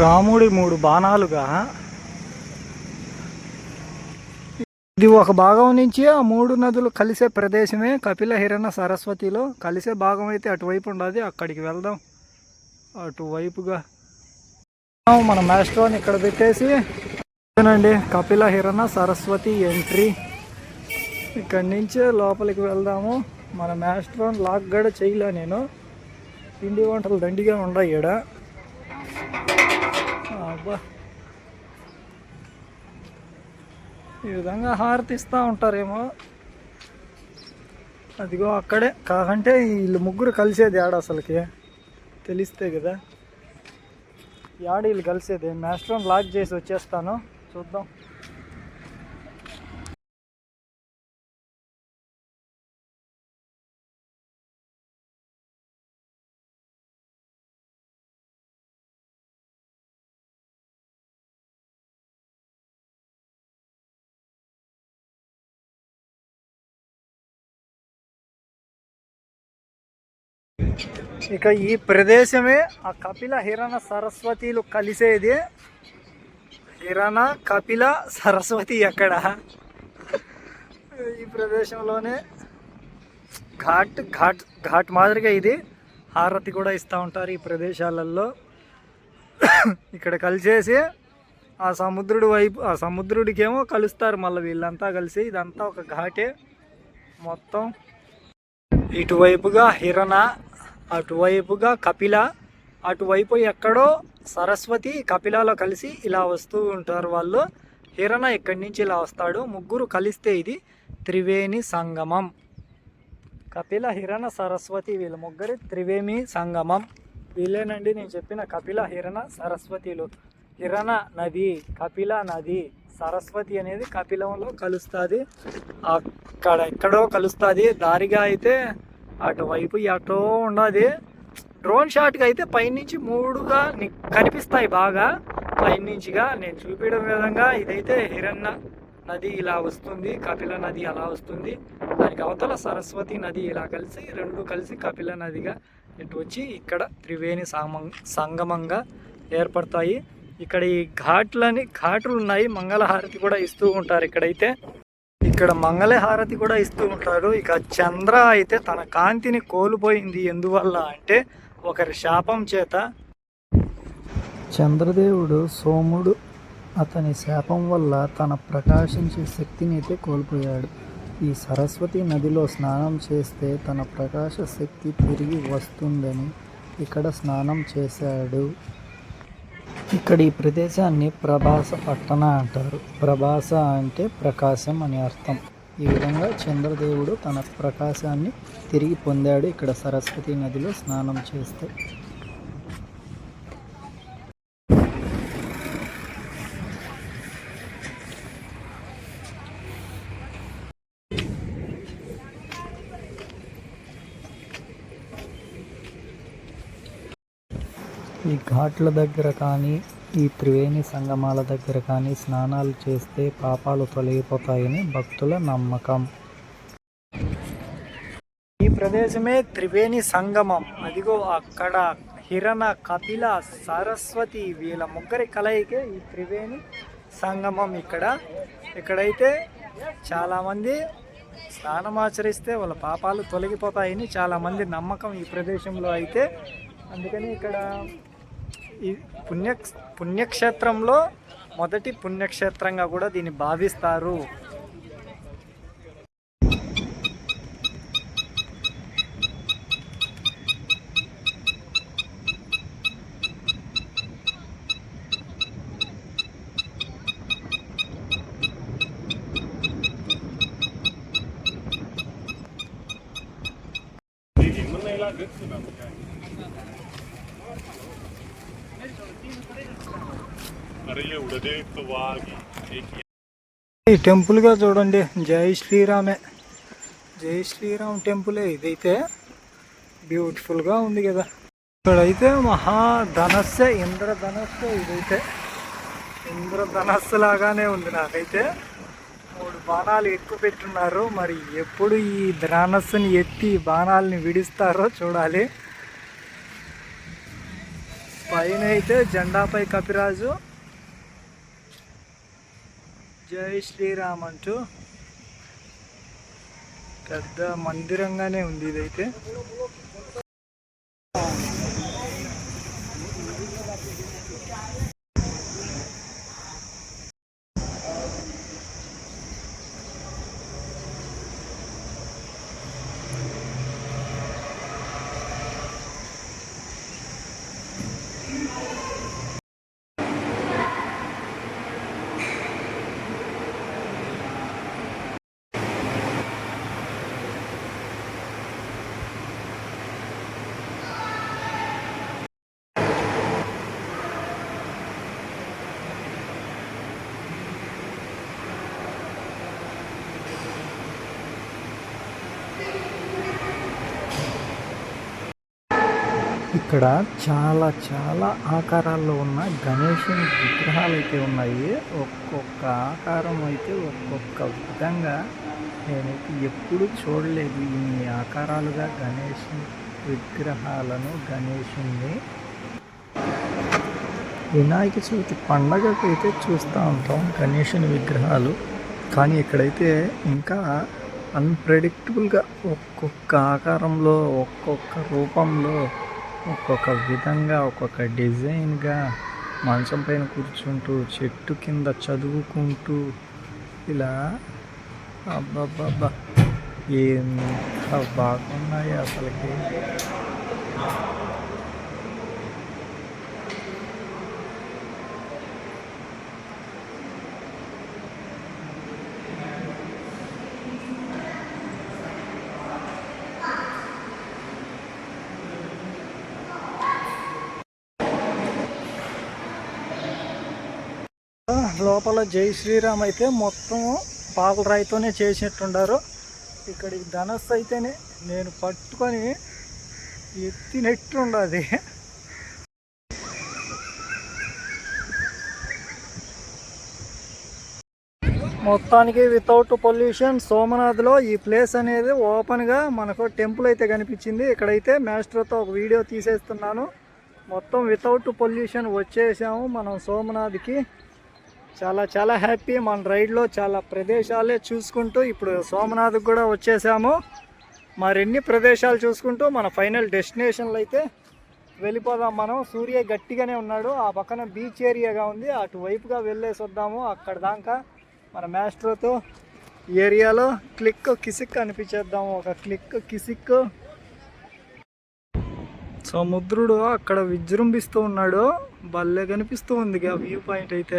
రాముడి మూడు బాణాలుగా ఇది ఒక భాగం నుంచి ఆ మూడు నదులు కలిసే ప్రదేశమే కపిల హిరణ సరస్వతిలో. కలిసే భాగం అయితే అటువైపు ఉండదు అక్కడికి వెళ్దాం. అటువైపుగా మన మ్యాస్ట్రోని ఇక్కడ పెట్టేసి అండి కపిల హిరణ సరస్వతి ఎంట్రీ ఇక్కడి నుంచే లోపలికి వెళ్దాము. మన మాస్ట్రోన్ లాక్ కూడా చేయలే నేను. పిండి వంటలు దండిగా ఉన్నాయి ఈడ. అబ్బా ఈ విధంగా హారతి ఇస్తూ ఉంటారేమో. అదిగో అక్కడే. కాకంటే వీళ్ళు ముగ్గురు కలిసేది ఆడ అసలుకి? తెలిస్తే కదా. యాడ వీళ్ళు కలిసేది? మాస్టర్ని లాక్ చేసి వచ్చేస్తాను. చూద్దాం. ఇక ఈ ప్రదేశమే ఆ కపిల హిరణ సరస్వతిలు కలిసేది. హిరణ కపిల సరస్వతి ఎక్కడ? ఈ ప్రదేశంలోనే ఘాట్ ఘాట్ ఘాట్ మాదిరిగా ఇది. హారతి కూడా ఇస్తూ ఉంటారు ఈ ప్రదేశాలలో. ఇక్కడ కలిసేసి ఆ సముద్రుడి వైపు ఆ సముద్రుడికేమో కలుస్తారు మళ్ళీ వీళ్ళంతా కలిసి. ఇదంతా ఒక ఘాటే మొత్తం. ఇటువైపుగా హిరణ అటువైపుగా కపిల అటువైపు ఎక్కడో సరస్వతి కపిలలో కలిసి ఇలా వస్తూ ఉంటారు వాళ్ళు. హిరణ ఇక్కడి నుంచి ఇలా వస్తాడు. ముగ్గురు కలిస్తే ఇది త్రివేణి సంగమం. కపిల హిరణ సరస్వతి వీళ్ళ ముగ్గురి త్రివేణి సంగమం. వీళ్ళేనండి నేను చెప్పిన కపిల హిరణ సరస్వతిలు. హిరణ నది కపిల నది సరస్వతి అనేది కపిలంలో కలుస్తుంది. అక్కడ ఎక్కడో కలుస్తుంది. దారిగా అయితే అటువైపు ఎటో ఉన్నది డ్రోన్ షాట్కి అయితే పైనుంచి మూడుగా కనిపిస్తాయి బాగా. పైనుంచిగా నేను చూపించడం విధంగా ఇదైతే హిరణ్య నది ఇలా వస్తుంది కపిల నది అలా వస్తుంది. దానికి అవతల సరస్వతి నది ఇలా కలిసి రెండు కలిసి కపిల నదిగా ఇటు వచ్చి ఇక్కడ త్రివేణి సామం సంగమంగా ఏర్పడతాయి. ఇక్కడ ఈ ఘాట్లని ఘాట్లు ఉన్నాయి మంగళహారతి కూడా ఇస్తూ ఉంటారు ఇక్కడైతే. ఇక్కడ మంగళహారతి కూడా ఇస్తూ ఉంటారు. ఇక చంద్ర అయితే తన కాంతిని కోల్పోయింది. ఎందువల్ల అంటే ఒకరి శాపం చేత. చంద్రదేవుడు సోముడు అతని శాపం వల్ల తన ప్రకాశించే శక్తిని అయితే కోల్పోయాడు. ఈ సరస్వతి నదిలో స్నానం చేస్తే తన ప్రకాశ శక్తి తిరిగి వస్తుందని ఇక్కడ స్నానం చేశాడు. ఇక్కడ ఈ ప్రదేశాన్ని ప్రభాస పట్టణ అంటారు. ప్రభాస అంటే ప్రకాశం అని అర్థం. ఈ విధంగా చంద్రదేవుడు తన ప్రకాశాన్ని తిరిగి పొందాడు ఇక్కడ సరస్వతి నదిలో స్నానం చేస్తే. ఘాట్ల దగ్గర కానీ ఈ త్రివేణి సంగమాల దగ్గర కానీ స్నానాలు చేస్తే పాపాలు తొలగిపోతాయని భక్తుల నమ్మకం. ఈ ప్రదేశమే త్రివేణి సంగమం. అదిగో అక్కడ హిరణ కపిల సరస్వతి వీళ్ళ ముగ్గురి కలయికే ఈ త్రివేణి సంగమం ఇక్కడ. ఇక్కడైతే చాలామంది స్నానం ఆచరిస్తే వాళ్ళ పాపాలు తొలగిపోతాయని చాలామంది నమ్మకం ఈ ప్రదేశంలో అయితే. అందుకని ఇక్కడ ఈ పుణ్య పుణ్యక్షేత్రంలో మొదటి పుణ్యక్షేత్రంగా కూడా దీన్ని భావిస్తారు. ఈ టెంపుల్గా చూడండి. జై శ్రీరామే. జై శ్రీరామ్ టెంపులే ఇదైతే. బ్యూటిఫుల్గా ఉంది కదా. ఇక్కడైతే మహాధనస్సే ఇంద్రధనస్సు ఇదైతే. ఇంద్రధనస్సు లాగానే ఉంది నాకైతే. మూడు బాణాలు ఎక్కువ పెట్టున్నారు. మరి ఎప్పుడు ఈ ధనస్సుని ఎత్తి బాణాలని విడిస్తారో చూడాలి. పైన అయితే జెండాపై కపిరాజు. జై శ్రీరామ్ అంటూ పెద్ద మందిరంగానే ఉంది ఇదైతే. ఇక్కడ చాలా చాలా ఆకారాల్లో ఉన్న గణేషుని విగ్రహాలు అయితే ఉన్నాయి. ఒక్కొక్క ఆకారం అయితే ఒక్కొక్క విధంగా నేనైతే ఎప్పుడు చూడలేదు. ఇన్ని ఆకారాలుగా గణేష్ విగ్రహాలను గణేషుని వినాయక చవితి పండగకు అయితే చూస్తూ ఉంటాం గణేషుని విగ్రహాలు. కానీ ఇక్కడైతే ఇంకా అన్ప్రెడిక్టబుల్గా ఒక్కొక్క ఆకారంలో ఒక్కొక్క రూపంలో ఒక్కొక్క విధంగా ఒక్కొక్క డిజైన్గా మంచం పైన కూర్చుంటూ చెట్టు కింద చదువుకుంటూ ఇలా అబ్బబ్బబ్బా ఎంత బాగున్నాయి అసలుకి. లోపల జై శ్రీరామ్ అయితే మొత్తం పాల రాయితోనే చేసినట్టుండారు ఇక్కడ ఈ ధనస్సు అయితేనే నేను పట్టుకొని ఎత్తినట్టుండది మొత్తానికి వితౌట్ పొల్యూషన్ సోమనాథ్లో ఈ ప్లేస్ అనేది ఓపెన్గా మనకు టెంపుల్ అయితే కనిపించింది. ఇక్కడైతే మ్యాస్టర్తో ఒక వీడియో తీసేస్తున్నాను. మొత్తం వితౌట్ పొల్యూషన్ వచ్చేసాము మనం సోమనాథ్కి. చాలా చాలా హ్యాపీ మన రైడ్లో చాలా ప్రదేశాలే చూసుకుంటూ ఇప్పుడు సోమనాథ్కి కూడా వచ్చేసాము. మరిన్ని ప్రదేశాలు చూసుకుంటూ మన ఫైనల్ డెస్టినేషన్లు అయితే వెళ్ళిపోదాం మనం. సూర్య గట్టిగానే ఉన్నాడు. ఆ పక్కన బీచ్ ఏరియాగా ఉంది. అటువైపుగా వెళ్ళేసి వద్దాము. అక్కడ దాకా మన మాస్టర్తో ఏరియాలో క్లిక్ కిసిక్ అనిపించేద్దాము. ఒక క్లిక్ కిసిక్. సముద్రుడు అక్కడ విజృంభిస్తూ ఉన్నాడు. భలే కనిపిస్తూ ఉంది వ్యూ పాయింట్ అయితే.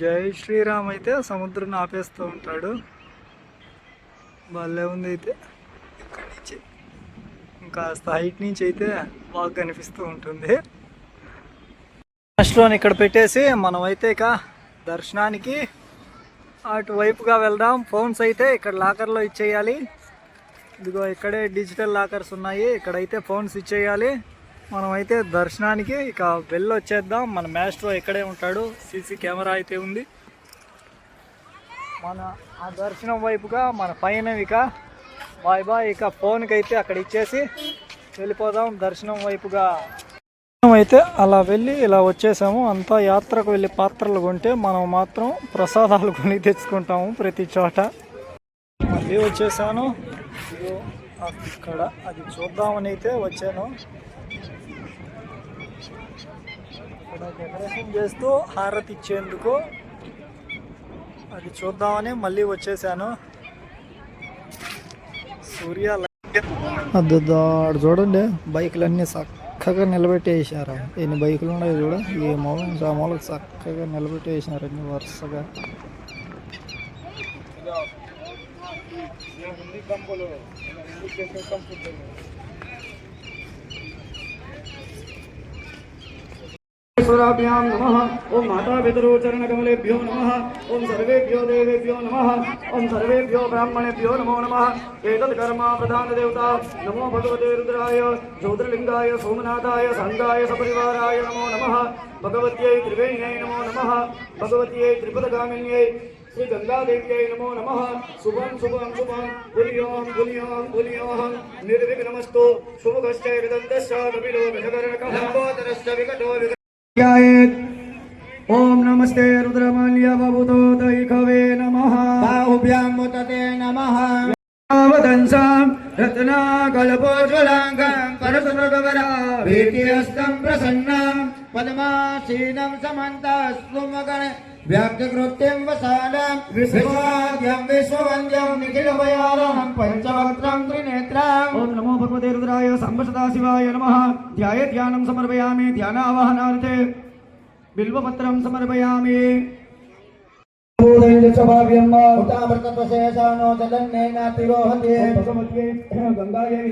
జై శ్రీరామ్ అయితే సముద్రం ఆపేస్తూ ఉంటాడు. భలే ఉంది అయితే. ఇక్కడి నుంచి ఇంకాస్త హైట్ నుంచి అయితే బాగా కనిపిస్తూ ఉంటుంది. లాస్ట్లో ఇక్కడ పెట్టేసి మనం అయితే ఇక దర్శనానికి అటువైపుగా వెళ్దాం. ఫోన్స్ అయితే ఇక్కడ లాకర్లో ఇచ్చేయాలి. ఇదిగో ఇక్కడే డిజిటల్ లాకర్స్ ఉన్నాయి. ఇక్కడైతే ఫోన్స్ ఇచ్చేయాలి. మనమైతే దర్శనానికి ఇక వెళ్ళొచ్చేద్దాం. మన మ్యాస్ట్రో ఇక్కడే ఉంటాడు. సీసీ కెమెరా అయితే ఉంది. మన ఆ దర్శనం వైపుగా మన పైన ఇక. బాయ్ బాయ్ ఇక ఫోన్కి అయితే అక్కడ ఇచ్చేసి వెళ్ళిపోదాం దర్శనం వైపుగా. మనం అయితే అలా వెళ్ళి ఇలా వచ్చేసాము. అంతా యాత్రకు వెళ్ళి పాత్రలు కొంటే మనం మాత్రం ప్రసాదాలు కొని తెచ్చుకుంటాము ప్రతి చోట. మళ్ళీ వచ్చేసాను. అక్కడ అది చూద్దామని అయితే వచ్చాను ఇక్కడ డెకరేషన్ చేస్తూ హారతి ఇచ్చేందుకు అది చూద్దామని మళ్ళీ వచ్చేసాను. సూర్య అది ఆడు చూడండి బైకులు అన్నీ చక్కగా నిలబెట్టేసారు ఎన్ని బైకులు ఉన్నాయి చూడ ఈ మూల ఆ మూలకు చక్కగా నిలబెట్టేసినారు అన్ని వరుసగా. सुराभ्याम नम। ओं माता पितरो चरण कमलेभ्यो नम। ओं सर्वेभ्यो देवेभ्यो नम। ओं सर्वेभ्यो ब्राह्मणेभ्यो नमो नम। एतत् प्रधान देवता नमो भगवते रुद्राय, ज्योतिर्लिङ्गाय, सोमनाथाय, संगाय, सपरिवाराय नमो नम। भगवत्यै त्रिवेण्यै नमो नम। भगवत्यै त्रिपदगामिन्यै श्री गंगा देव्यै नमो नमः। शुभं शुभं शुभं। गुलियों गुलियों गुलियों निर्विघ्नमस्तु। शुभकश्चैर्दन्तश्च कपिलो विघकर्णकः विकटो विघ्न आहेत ओम नमस्ते रुद्रमाल्य बबुतो दैखवे नमः। बाहुभ्यां मुतते नमः। वदंसां रत्नाकल्पोज्वलाङ्गां परसुमृगवरा भीतिहस्तं प्रसन्नां पद्मासीनं समन्तास्तुमगणे వ్యాఖ్యకృత్యం వసానం విశ్వాద్యం విశ్వవంద్యం నిఖిలభయారహం పంచవక్త్రం త్రినేత్రం ఓం నమో భగవతే రుద్రాయ సంబసదాశివాయ నమ ధ్యాయ ధ్యానం సమర్పయామి ధ్యానావహనార్థే బిల్వపత్రం సమర్పయామి ఉతామృతత్వశేషానో జలన్నేన తిరోహతి భగవద్గే గంగాయై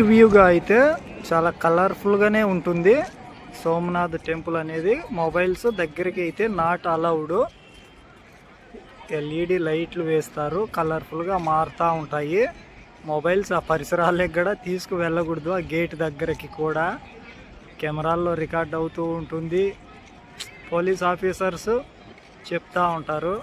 నైట్ వ్యూగా అయితే చాలా కలర్ఫుల్గానే ఉంటుంది. సోమనాథ్ టెంపుల్ అనేది మొబైల్స్ దగ్గరికి అయితే నాట్ అలౌడ్. ఎల్ఈడి లైట్లు వేస్తారు కలర్ఫుల్గా మారుతూ ఉంటాయి. మొబైల్స్ ఆ పరిసరాలకు కూడా తీసుకు వెళ్ళకూడదు ఆ గేట్ దగ్గరికి కూడా. కెమెరాల్లో రికార్డ్ అవుతూ ఉంటుంది. పోలీస్ ఆఫీసర్స్ చెప్తూ ఉంటారు.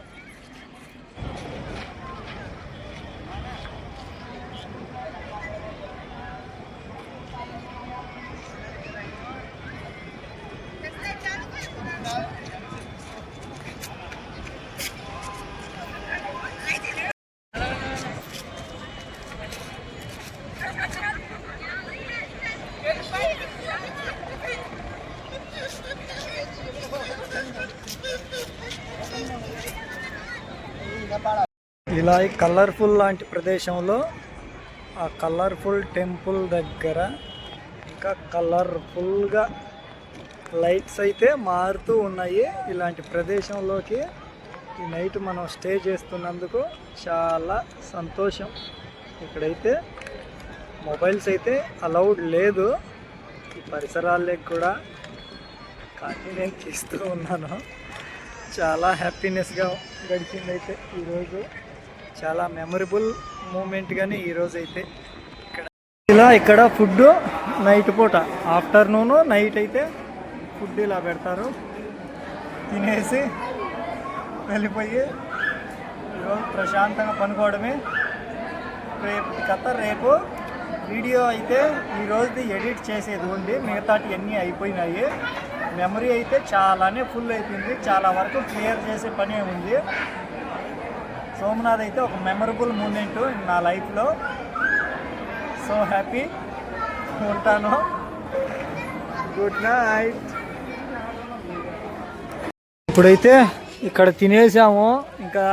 ఇలా ఈ కలర్ఫుల్ లాంటి ప్రదేశంలో ఆ కలర్ఫుల్ టెంపుల్ దగ్గర ఇంకా కలర్ఫుల్గా లైట్స్ అయితే మారుతూ ఉన్నాయి. ఇలాంటి ప్రదేశంలోకి ఈ నైట్ మనం స్టే చేస్తున్నందుకు చాలా సంతోషం. ఇక్కడైతే మొబైల్స్ అయితే అలౌడ్ లేదు. ఈ పరిసరాలకి కూడా కానీ నేను తీస్తూ ఉన్నాను. చాలా హ్యాపీనెస్గా గడిచిందైతే అయితే ఈరోజు చాలా మెమరబుల్ మూమెంట్ కానీ ఈరోజు అయితే ఇక్కడ ఇలా ఇక్కడ ఫుడ్ నైట్ పూట. ఆఫ్టర్నూన్ నైట్ అయితే ఫుడ్ ఇలా పెడతారు. తినేసి వెళ్ళిపోయి ఈరోజు ప్రశాంతంగా పనుకోవడమే. రేపు కథ రేపు వీడియో అయితే ఈరోజుది ఎడిట్ చేసేది ఉంది మిగతాటి అన్నీ అయిపోయినాయి. మెమరీ అయితే చాలానే ఫుల్ అయిపోయింది. చాలా వరకు క్లియర్ చేసే పనే ఉంది. సోమనాథ్ అయితే ఒక మెమరబుల్ మూమెంట్ నా లైఫ్లో సో హ్యాపీ ఉంటాను. గుడ్ నైట్ ఇప్పుడైతే ఇక్కడ తినేసాము. ఇంకా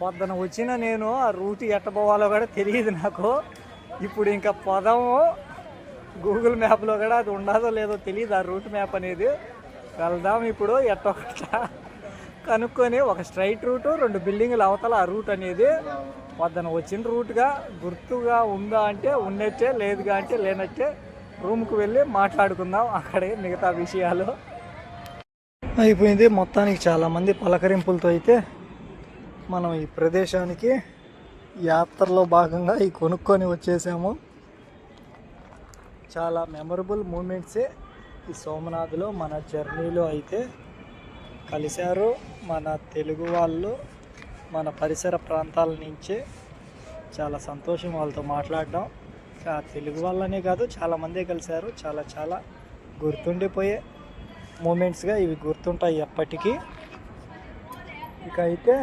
పొద్దున వచ్చిన నేను ఆ రూట్ ఎట్ట పోవాలో కూడా తెలియదు నాకు. ఇప్పుడు ఇంకా పదము. గూగుల్ మ్యాప్లో కూడా అది ఉండదో లేదో తెలియదు ఆ రూట్ మ్యాప్ అనేది. వెళ్దాం ఇప్పుడు ఎట్టొకట కనుక్కొని ఒక స్ట్రైట్ రూటు రెండు బిల్డింగ్లు అవతల ఆ రూట్ అనేది వద్దన వచ్చిన రూట్గా గుర్తుగా ఉందా అంటే ఉన్నట్టే లేదుగా అంటే లేనట్టే రూమ్కి వెళ్ళి మాట్లాడుకుందాం అక్కడే మిగతా విషయాలు. అయిపోయింది. మొత్తానికి చాలామంది పలకరింపులతో అయితే మనం ఈ ప్రదేశానికి యాత్రలో భాగంగా ఈ కొనుక్కొని వచ్చేసాము. చాలా మెమరబుల్ మూమెంట్సే ఈ సోమనాథ్లో మన జర్నీలో అయితే కలిశారు. మన తెలుగు వాళ్ళు మన పరిసర ప్రాంతాల నుంచే చాలా సంతోషం వాళ్ళతో మాట్లాడడం. ఆ తెలుగు వాళ్ళనే కాదు చాలామందే కలిశారు. చాలా చాలా గుర్తుండిపోయే మూమెంట్స్గా ఇవి గుర్తుంటాయి ఎప్పటికీ. ఇక అయితే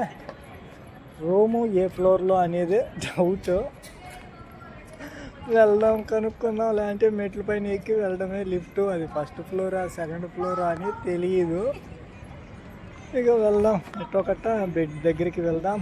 రూము ఏ ఫ్లోర్లో అనేది డౌట్ వెళ్దాం కనుక్కుందాం. లేదంటే మెట్ల పైన ఎక్కి వెళ్ళడమే లిఫ్ట్. అది ఫస్ట్ ఫ్లోరా సెకండ్ ఫ్లోరా అని తెలియదు ఇక వెళ్దాం. ఎట్టో కట్ట బెడ్ దగ్గరికి వెళ్దాం.